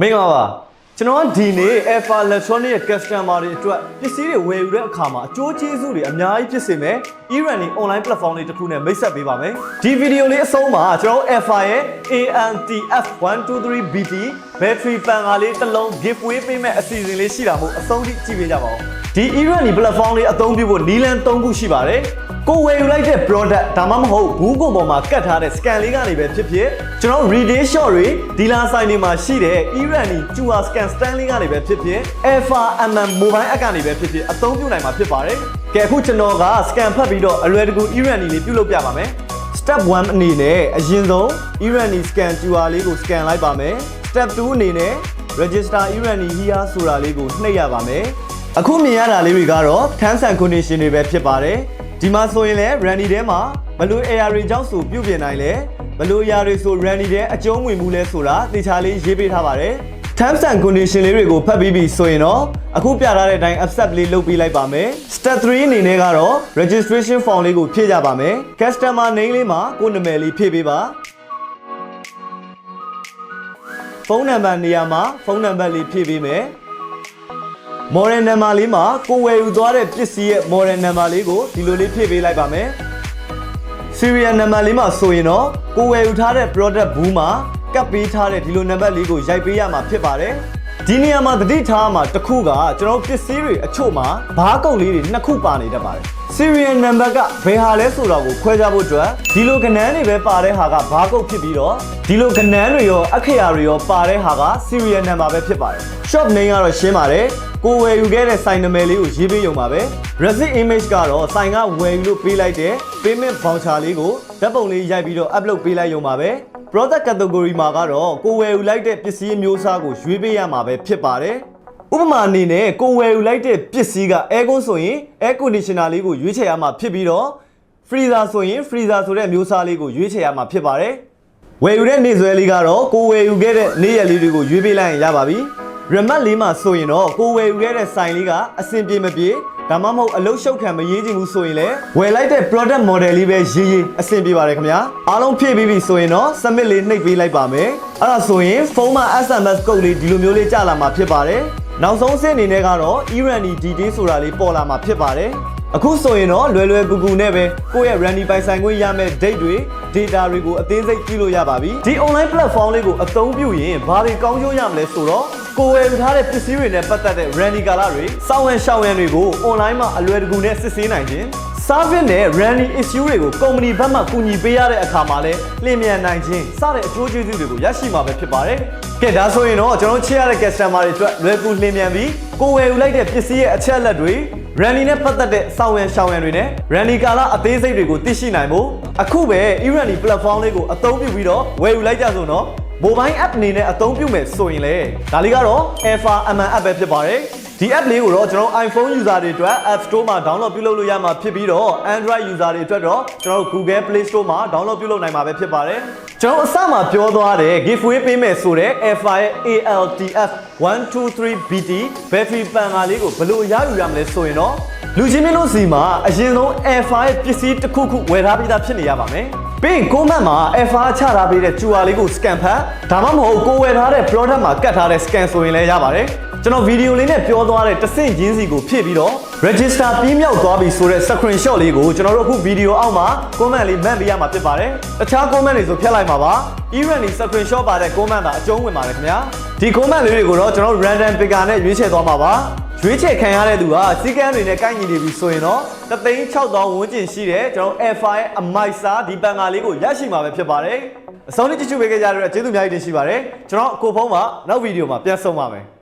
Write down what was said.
မင်္ဂလာပါကျွန်တော်ကဒီနေ့ Alpha Electronic ရဲ့ customer တွေအတွက်ပစ္စည်းတွေဝယ်ယူတဲ့အခါမှာအကျိုးကျေးဇူးတွေအများကြီးဖြစ်စေမယ် e-running online platform လေးတစ်ခုနဲ့မိတ်ဆက်ပေးပါမယ်ဒီဗီဒီယိုလေးအဆုံးမှာကျွန်တော်တို့ Alpha ရဲ့ ANTF 123 BT battery fan ကလေးတစ်လုံး giveaway ပေးမဲ့အစီအစဉ်လေးရှိတာမို့အဆုံးထိကြည့်ပေးကြပါဦးဒီ e-running platform လေးအသုံးပြုဖို့နီလန်၃ခုရှိပါတယ် ကိုယ်ဝယ်ယူလိုက်တဲ့ product ဒါမှမဟုတ်ဘူးကုန်ပေါ်မှာကတ်ထားတဲ့ scan လေးကနေပဲဖြစ်ဖြစ်ကျွန်တော်တို့ retail shop တွေ dealer site တွေမှာရှိတဲ့ e-running QR scan stand လေးကနေပဲဖြစ်ဖြစ် Alpha MM mobile app ကနေပဲဖြစ်ဖြစ်အသုံးပြုနိုင်မှာဖြစ်ပါတယ်။ကဲအခုကျွန်တော်က scan ဖတ်ပြီးတော့အလွယ်တကူ e-running လေးပြုလုပ်ပြပါမယ်။ step 1အနေနဲ့အရင်ဆုံး e-running scan QR လေးကို scan လိုက်ပါမယ်။ step 2အနေနဲ့ register e-running here ဆိုတာလေးကိုနှိပ်ရပါမယ်။အခုမြင်ရတာလေးတွေကတော့ terms and condition တွေပဲဖြစ်ပါတယ်။ ဒီမှာဆိုရင်လည်း Randy ထဲမှာဘယ်လို AR တွေကြောင့်ဆိုပြုပြင်နိုင်လဲဘယ်လို AR တွေဆို Randy ထဲအကျုံးဝင်မှုလဲဆိုတာသေချာလေးရေးပေးထားပါတယ် Terms and condition လေးတွေကိုဖတ်ပြီးပြီဆိုရင်တော့အခုပြထားတဲ့အတိုင်း accept လေးလုပ်ပေးလိုက်ပါမယ် Step 3အနေနဲ့ကတော့ registration form လေးကိုဖြည့်ကြပါမယ် Customer name လေးမှာကိုယ့်နာမည်လေးဖြည့်ပေးပါဖုန်းနံပါတ်နေရာမှာဖုန်းနံပါတ်လေးဖြည့်ပေးမယ် model number လေးမှာကိုယ်ဝယ်ယူသွားတဲ့ပစ္စည်းရဲ့ model number လေးကိုဒီလိုလေးဖြည့်ပေးလိုက်ပါမယ် serial number လေးမှာဆိုရင်တော့ကိုယ်ဝယ်ယူထားတဲ့ product ဘူးမှာကပ်ပေးထားတဲ့ဒီလိုနံပါတ်လေးကိုရိုက်ပေးရမှာဖြစ်ပါတယ်ဒီနေရာမှာသတိထားမှာတစ်ခုကကျွန်တော်တို့ပစ္စည်းတွေအချို့မှာဘားကုတ်လေးတွေနှစ်ခုပါနေတတ်ပါတယ် serial number ကဘယ်ဟာလဲဆိုတာကိုခွဲခြားဖို့အတွက်ဒီလိုကဏ္ဍတွေပဲပါတဲ့ဟာကဘားကုတ်ဖြစ်ပြီးတော့ဒီလိုကဏ္ဍတွေရောအခရာတွေရောပါတဲ့ဟာက serial number ပဲဖြစ်ပါတယ် shop name ကတော့ရှင်းပါတယ်ကိုဝယ်ယူခဲ့တဲ့ဆိုင်နာမည်လေးကိုရေးပေးရုံပါပဲ receipt image ကတော့ဆိုင်ကဝယ်ယူလို့ပေးလိုက်တဲ့ payment voucher လေးကိုဓာတ်ပုံလေးရိုက်ပြီးတော့ upload ပေးလိုက်ရုံပါပဲ product category မှာကတော့ကိုဝယ်ယူလိုက်တဲ့ပစ္စည်းမျိုးစားကိုရွေးပေးရမှာပဲဖြစ်ပါတယ် ဥပမာအနေနဲ့ကိုဝယ်ယူလိုက်တဲ့ပစ္စည်းက aircon ဆိုရင် air conditioner လေးကိုရွေးချယ်ရမှာဖြစ်ပြီးတော့ freezer ဆိုရင် freezer ဆိုတဲ့မျိုးစားလေးကိုရွေးချယ်ရမှာဖြစ်ပါတယ်ဝယ်ယူတဲ့နေ့စွဲလေးကတော့ကိုဝယ်ယူခဲ့တဲ့နေ့ရက်လေးတွေကိုရွေးပေးလိုက်ရင်ရပါပြီ remote လေးမှာဆိုရင်တော့ကိုဝယ်ယူခဲ့တဲ့ဆိုင်လေးကအဆင်ပြေမပြေဒါမှမဟုတ်အလုတ်ရှုပ်ခံမရေးချင်ဘူးဆိုရင်လည်းဝယ်လိုက်တဲ့ product model လေးပဲရေးရေးအဆင်ပြေပါတယ်ခင်ဗျာအားလုံးဖြည့်ပြီးပြီဆိုရင်တော့ submit လေးနှိပ်ပေးလိုက်ပါမယ်အဲ့ဒါဆိုရင်ဖုန်းမှာ SMS code လေးဒီလိုမျိုးလေးကြာလာမှာဖြစ်ပါတယ် နောက်ဆုံးအဆင့်အနေနဲ့ကတော့ e-running detail ဆိုတာလေးပေါ်လာမှာဖြစ်ပါတယ်အခုဆိုရင်တော့လွယ်လွယ်ကူကူနဲ့ပဲကိုယ့်ရဲ့ Randy ပိုင်ဆိုင်ခွင့်ရမယ့် date တွေ data တွေကိုအသေးစိတ်ကြည့်လို့ရပါပြီဒီ online platform လေးကိုအသုံးပြုရင်ဘာတွေကောင်းကျိုးရမလဲဆိုတော့ကိုယ်ဝယ်ထားတဲ့ပစ္စည်းတွေနဲ့ပတ်သက်တဲ့ Randy ကာလတွေစောင့်ရရှောက်ရန်တွေကို online မှာအလွယ်တကူနဲ့စစ်ဆေးနိုင်ခြင်း service နဲ့ Randy issue တွေကို company ဘက်မှကူညီပေးရတဲ့အခါမှာလည်းလျင်မြန်နိုင်ခြင်းစတဲ့အကျိုးကျေးဇူးတွေကိုရရှိမှာပဲဖြစ်ပါတယ် ကဲဒါဆိုရင်တော့ကျွန်တော်ချစ်ရတဲ့ customer တွေအတွက်လွယ်ကူလျင်မြန်ပြီးကိုယ်ဝယ်ယူလိုက်တဲ့ပစ္စည်းရဲ့အချက်အလက်တွေ Randy နဲ့ပတ်သက်တဲ့စောင့်ရရှောက်ရန်တွေနဲ့ Randy ကာလအသေးစိတ်တွေကိုသိရှိနိုင်ဖို့အခုပဲ e-Randy platform လေးကိုအသုံးပြုပြီးတော့ဝယ်ယူလိုက်ကြစို့နော် mobile app အနေနဲ့အသုံးပြုမယ်ဆိုရင်လေဒါလေးကတော့ Alpha MN app ပဲဖြစ်ပါတယ်ဒီ app လေးကိုတော့ကျွန်တော် iPhone user တွေအတွက် App Store မှာ download ပြုလုပ်လို့ရမှာဖြစ်ပြီးတော့ Android user တွေအတွက်တော့ကျွန်တော် Google Play Store မှာ download ပြုလုပ်နိုင်မှာပဲဖြစ်ပါတယ် ကျွန်တော်အစမှာပြောသွားတဲ့ giveaway ပေးမယ်ဆိုတဲ့ Alpha ရဲ့ ALTF 123 BT battery ပန်ကားလေးကိုဘယ်လိုရယူရမလဲဆိုရင်တော့လူချင်းမင်းတို့စီမှာအရင်ဆုံး Alpha ရဲ့ပစ္စည်းတစ်ခုခုဝယ်ထားပြီးသားဖြစ်နေရပါမယ်ပြီးရင်ကိုမတ်မှာ Alpha ချထားပေးတဲ့ QR လေးကို scan ဖတ်ဒါမှမဟုတ်ကိုဝယ်ထားတဲ့ product မှာကတ်ထားတဲ့ scan ဆိုရင်လည်းရပါတယ် ကျွန်တော်ဗီဒီယိုလေးနဲ့ပြောသွားတဲ့တဆင့်ချင်းစီကိုဖြည့်ပြီးတော့ register ပြီးမြောက်သွားပြီဆိုတဲ့ screenshot လေးကိုကျွန်တော်တို့အခုဗီဒီယိုအောက်မှာ comment လေးမှတ်ပေးရမှာဖြစ်ပါတယ်တခြား comment တွေဆိုဖြတ်လိုက်ပါပါ e-running screenshot ပါတဲ့ comment သာအကျုံးဝင်ပါတယ်ခင်ဗျာဒီ comment လေးတွေကိုတော့ကျွန်တော် random picker နဲ့ရွေးချယ်သွားမှာပါရွေးချယ်ခံရတဲ့သူကစီကန်းတွေနဲ့ကိုက်ညီနေပြီဆိုရင်တော့တသိန်း6000ဝန်းကျင်ရှိတဲ့ကျွန်တော် F5 ရဲ့အမိုက်စာဒီပန်ကာလေးကိုရရှိမှာပဲဖြစ်ပါတယ်အဆုံးထိကြည့်ရှုပေးကြတဲ့အတွက်ကျေးဇူးအများကြီးတင်ရှိပါတယ်ကျွန်တော်ကိုဖုံးမှာနောက်ဗီဒီယိုမှာပြန်ဆုံပါမယ်